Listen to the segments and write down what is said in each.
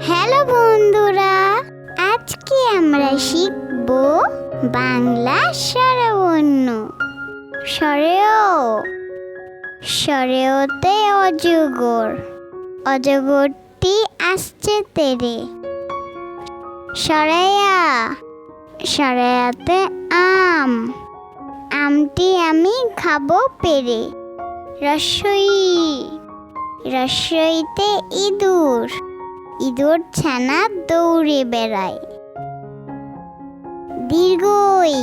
Hello বন্ধুরা, আজকে আমরা শিখব বাংলা স্বরবর্ণ। স্বরেও, স্বরেওতে অজগর। অজগরটি আসছে তেরে। সরেয়া, সরেয়াতে আম। আমটি আমি খাব পেরে। রসই, রসইতে ইঁদুর। ইঁদুর ছানা দৌড়ে বেড়ায়। দীর্ঘই,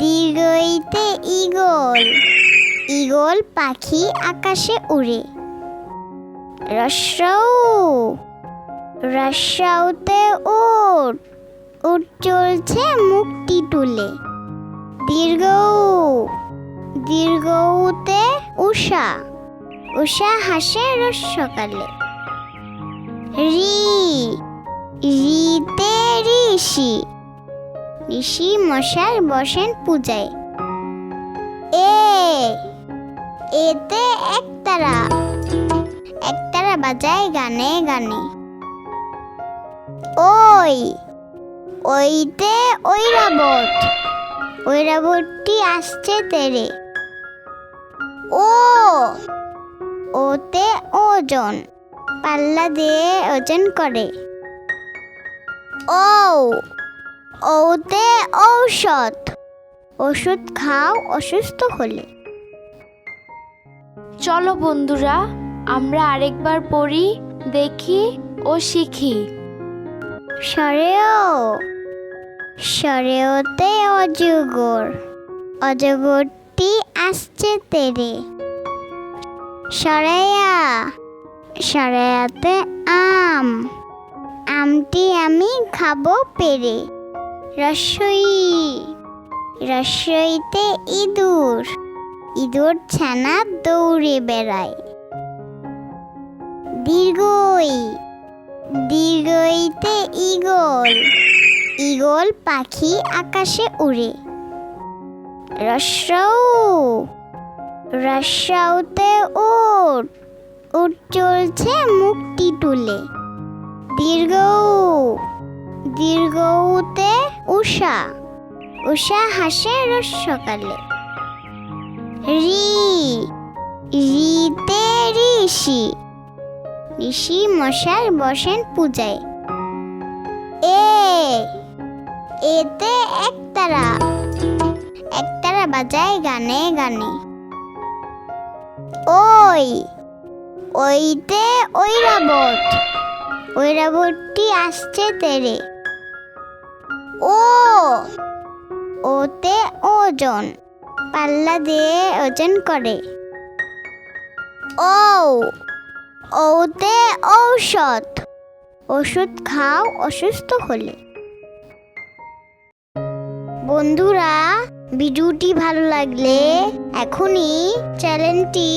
দীর্ঘইতে ইগল ইগল পাখি আকাশে উড়ে। রস্যৌ রস্যৌতে উট উট চলছে মুক্তি তুলে দীর্ঘ দীর্ঘতে উষা উষা হাসে রোজ সকালে। রি, রিতে ঋষি। ঋষি মশাই বসেন পূজায়। এ, এতে একতারা। একতারা বাজায় গানে গানে। ওই, ওইতে ঐরাবত। ঐরাবতটি আসছে তেরে। ও, ওতে ওজন। পাল্লা দিয়ে ওজন করে। ও ওতে ঔষধ। ওষুধ খাও অসুস্থ হলে। চলো বন্ধুরা আমরা আরেকবার পড়ি দেখি ও শিখি। সরেও সরেওতে অজগর। অজগরটি আসছে তেরে। সরেয়া সরেয়াতে আম। আমটি আমি খাব পেরে। রসই। রসইতে ইঁদুর। ইঁদুর ছানা দৌড়ে বেড়ায়। দীর্ঘই। দীর্ঘইতে ইগল ইগল পাখি আকাশে উড়ে। রস্যৌ রস্যৌতে উট উট চলছে মুক্তি তুলে দীর্ঘ দীর্ঘতে উষা। উষা হাসে রোজ সকালে। রি, রিতে ঋষি। ঋষি মশাই বসেন পূজায়। এ, এতে একতারা। একতারা বাজায় গানে গানে। ওই ওইতে ওই রাবট ওই ঐরাবতটি আসছে তেরে। ও, ওতে ওজন। পাল্লা দিয়ে ওজন করে। ও ওতে ঔষধ। ওষুধ খাও অসুস্থ হলে। বন্ধুরা ভিডিওটি ভালো লাগলে এখনই চ্যানেলটি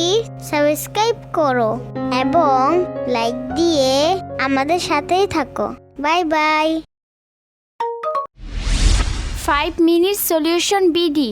সাবস্ক্রাইব করো এবং লাইক দিয়ে আমাদের সাথেই থাকো। Bye bye. Five minute solution BD.